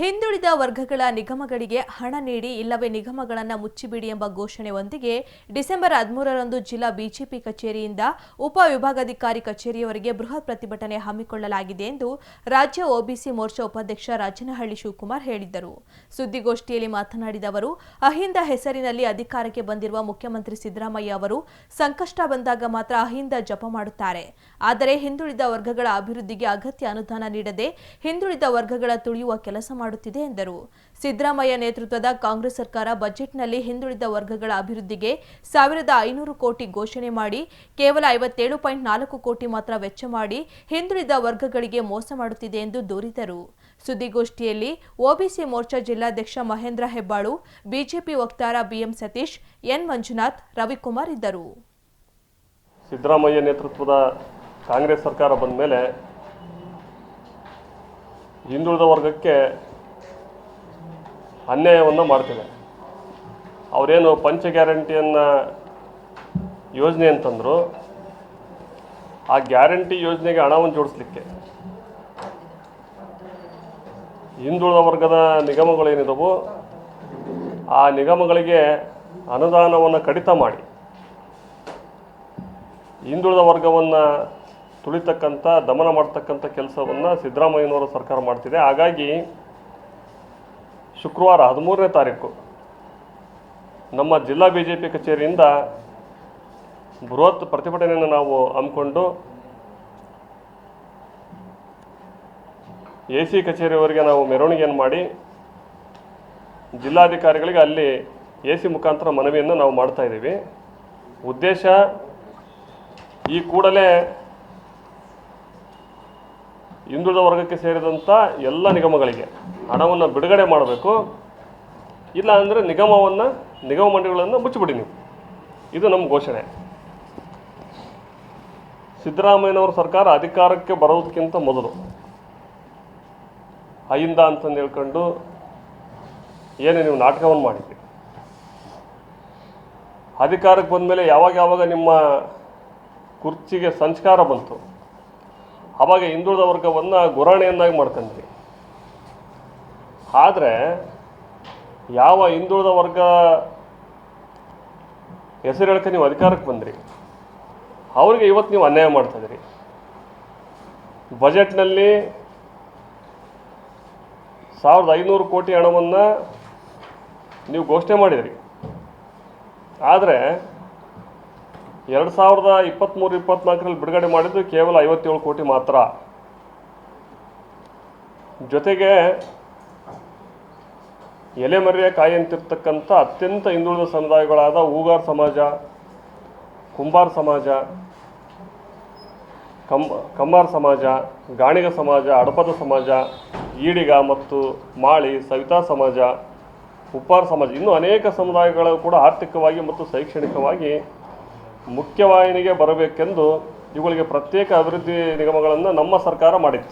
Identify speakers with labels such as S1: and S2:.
S1: ಹಿಂದುಳಿದ ವರ್ಗಗಳ ನಿಗಮಗಳಿಗೆ ಹಣ ನೀಡಿ ಇಲ್ಲವೇ ನಿಗಮಗಳನ್ನು ಮುಚ್ಚಿಬಿಡಿ ಎಂಬ ಘೋಷಣೆಯೊಂದಿಗೆ ಡಿಸೆಂಬರ್ ಹದಿಮೂರರಂದು ಜಿಲ್ಲಾ ಬಿಜೆಪಿ ಕಚೇರಿಯಿಂದ ಉಪವಿಭಾಗಾಧಿಕಾರಿ ಕಚೇರಿಯವರೆಗೆ ಬೃಹತ್ ಪ್ರತಿಭಟನೆ ಹಮ್ಮಿಕೊಳ್ಳಲಾಗಿದೆ ಎಂದು ರಾಜ್ಯ ಒಬಿಸಿ ಮೋರ್ಚಾ ಉಪಾಧ್ಯಕ್ಷ ರಾಜನಹಳ್ಳಿ ಶಿವಕುಮಾರ್ ಹೇಳಿದ್ದರು. ಸುದ್ದಿಗೋಷ್ಠಿಯಲ್ಲಿ ಮಾತನಾಡಿದ ಅವರು, ಅಹಿಂದ ಹೆಸರಿನಲ್ಲಿ ಅಧಿಕಾರಕ್ಕೆ ಬಂದಿರುವ ಮುಖ್ಯಮಂತ್ರಿ ಸಿದ್ದರಾಮಯ್ಯ ಅವರು ಸಂಕಷ್ಟ ಬಂದಾಗ ಮಾತ್ರ ಅಹಿಂದ ಜಪ ಮಾಡುತ್ತಾರೆ. ಆದರೆ ಹಿಂದುಳಿದ ವರ್ಗಗಳ ಅಭಿವೃದ್ಧಿಗೆ ಅಗತ್ಯ ಅನುದಾನ ನೀಡದೆ ಹಿಂದುಳಿದ ವರ್ಗಗಳ ತುಳಿಯುವ ಕೆಲಸ ಮಾಡುತ್ತಿದೆ ಎಂದರು. ಸಿದ್ದರಾಮಯ್ಯ ನೇತೃತ್ವದ ಕಾಂಗ್ರೆಸ್ ಸರ್ಕಾರ ಬಜೆಟ್ನಲ್ಲಿ ಹಿಂದುಳಿದ ವರ್ಗಗಳ ಅಭಿವೃದ್ಧಿಗೆ ಸಾವಿರದ ಐನೂರು ಕೋಟಿ ಘೋಷಣೆ ಮಾಡಿ, ಕೇವಲ ಐವತ್ತೇಳು ಪಾಯಿಂಟ್ ನಾಲ್ಕು ಕೋಟಿ ಮಾತ್ರ ವೆಚ್ಚ ಮಾಡಿ ಹಿಂದುಳಿದ ವರ್ಗಗಳಿಗೆ ಮೋಸ ಮಾಡುತ್ತಿದೆ ಎಂದು ದೂರಿದರು. ಸುದ್ದಿಗೋಷ್ಠಿಯಲ್ಲಿ ಒಬಿಸಿ ಮೋರ್ಚಾ ಜಿಲ್ಲಾಧ್ಯಕ್ಷ ಮಹೇಂದ್ರ ಹೆಬ್ಬಾಳು, ಬಿಜೆಪಿ ವಕ್ತಾರ ಬಿಎಂ ಸತೀಶ್, ಎನ್ ಮಂಜುನಾಥ್, ರವಿಕುಮಾರ್ ಇದ್ದರು.
S2: ಸಿದ್ದರಾಮಯ್ಯ ನೇತೃತ್ವದ ಕಾಂಗ್ರೆಸ್ ಸರ್ಕಾರ ಬಂದ ಮೇಲೆ ಹಿಂದುಳಿದ ವರ್ಗಕ್ಕೆ ಅನ್ಯಾಯವನ್ನು ಮಾಡ್ತಿದೆ. ಅವರೇನು ಪಂಚ ಗ್ಯಾರಂಟಿಯನ್ನು ಯೋಜನೆ ಅಂತಂದರು, ಆ ಗ್ಯಾರಂಟಿ ಯೋಜನೆಗೆ ಹಣವನ್ನು ಜೋಡಿಸ್ಲಿಕ್ಕೆ. ಹಿಂದುಳಿದ ವರ್ಗದ ನಿಗಮಗಳೇನಿದವು, ಆ ನಿಗಮಗಳಿಗೆ ಅನುದಾನವನ್ನು ಕಡಿತ ಮಾಡಿ. ಹಿಂದುಳಿದ ವರ್ಗವನ್ನು ತುಳಿತಕ್ಕಂಥ ದಮನ ಮಾಡ್ತಕ್ಕಂಥ ಕೆಲಸವನ್ನು ಸಿದ್ದರಾಮಯ್ಯನವರ ಸರ್ಕಾರ ಮಾಡ್ತಿದೆ. ಹಾಗಾಗಿ ಶುಕ್ರವಾರ ಹದಿಮೂರನೇ ತಾರೀಕು ನಮ್ಮ ಜಿಲ್ಲಾ ಬಿ ಜೆ ಪಿ ಕಚೇರಿಯಿಂದ ಬೃಹತ್ ಪ್ರತಿಭಟನೆಯನ್ನು ನಾವು ಹಮ್ಮಿಕೊಂಡು ಎ ಸಿ ಕಚೇರಿಯವರೆಗೆ ನಾವು ಮೆರವಣಿಗೆಯನ್ನು ಮಾಡಿ ಜಿಲ್ಲಾಧಿಕಾರಿಗಳಿಗೆ ಅಲ್ಲಿ ಎ ಸಿ ಮುಖಾಂತರ ಮನವಿಯನ್ನು ನಾವು ಮಾಡ್ತಾ ಇದ್ದೀವಿ. ಉದ್ದೇಶ ಈ ಕೂಡಲೇ ಹಿಂದುಳಿದ ವರ್ಗಕ್ಕೆ ಸೇರಿದಂಥ ಎಲ್ಲ ನಿಗಮಗಳಿಗೆ ಹಣವನ್ನು ಬಿಡುಗಡೆ ಮಾಡಬೇಕು. ಇಲ್ಲ ಅಂದರೆ ನಿಗಮವನ್ನು, ನಿಗಮ ಮಂಡಳಿಗಳನ್ನು ಮುಚ್ಚಿಬಿಡಿ ನೀವು. ಇದು ನಮ್ಮ ಘೋಷಣೆ. ಸಿದ್ದರಾಮಯ್ಯನವರ ಸರ್ಕಾರ ಅಧಿಕಾರಕ್ಕೆ ಬರೋದಕ್ಕಿಂತ ಮೊದಲು. ಅಯಿಂದ ಅಂತಂದು ಹೇಳ್ಕೊಂಡು ಏನು ನೀವು ನಾಟಕವನ್ನು ಮಾಡಿದ್ರಿ. ಅಧಿಕಾರಕ್ಕೆ ಬಂದ ಮೇಲೆ ಯಾವಾಗ ಯಾವಾಗ ನಿಮ್ಮ ಕುರ್ಚಿಗೆ ಸಂಸ್ಕಾರ ಬಂತು, ಅವಾಗ ಹಿಂದುಳಿದ ವರ್ಗವನ್ನು ಗುರಾಣಿಯನ್ನಾಗಿ ಮಾಡ್ಕೊಂಡ್ರಿ. ಆದರೆ ಯಾವ ಹಿಂದುಳಿದ ವರ್ಗ ಹೆಸರು ಹೇಳಕ್ಕೆ ನೀವು ಅಧಿಕಾರಕ್ಕೆ ಬಂದ್ರಿ? ಅವರಿಗೆ ಇವತ್ತು ನೀವು ಅನ್ಯಾಯ ಮಾಡ್ತಾಯಿದ್ರಿ ಬಜೆಟ್ನಲ್ಲಿ ಸಾವಿರದ ಐನೂರು ಕೋಟಿ ಹಣವನ್ನು ನೀವು ಘೋಷಣೆ ಮಾಡಿದಿರಿ. ಆದರೆ ಎರಡು ಸಾವಿರದ ಇಪ್ಪತ್ತ್ಮೂರು ಇಪ್ಪತ್ತ್ನಾಲ್ಕರಲ್ಲಿ ಬಿಡುಗಡೆ ಮಾಡಿದ್ದು ಕೇವಲ ಐವತ್ತೇಳು ಕೋಟಿ ಮಾತ್ರ. ಜೊತೆಗೆ ಎಲೆಮರೆಯ ಕಾಯಂತಿರ್ತಕ್ಕಂಥ ಅತ್ಯಂತ ಹಿಂದುಳಿದ ಸಮುದಾಯಗಳಾದ ಹೂಗಾರ್ ಸಮಾಜ, ಕುಂಬಾರ್ ಸಮಾಜ ಕಂ ಕಮ್ಮಾರ್ ಸಮಾಜ, ಗಾಣಿಗ ಸಮಾಜ, ಅಡಪದ ಸಮಾಜ, ಈಡಿಗ ಮತ್ತು ಮಾಳಿ, ಸವಿತಾ ಸಮಾಜ, ಉಪ್ಪಾರ್ ಸಮಾಜ. ಇನ್ನೂ ಅನೇಕ ಸಮುದಾಯಗಳು ಕೂಡ ಆರ್ಥಿಕವಾಗಿ ಮತ್ತು ಶೈಕ್ಷಣಿಕವಾಗಿ ಮುಖ್ಯವಾಹಿನಿಗೆ ಬರಬೇಕೆಂದು ಇವುಗಳಿಗೆ ಪ್ರತ್ಯೇಕ ಅಭಿವೃದ್ಧಿ ನಿಗಮಗಳನ್ನು ನಮ್ಮ ಸರ್ಕಾರ ಮಾಡಿತ್ತು.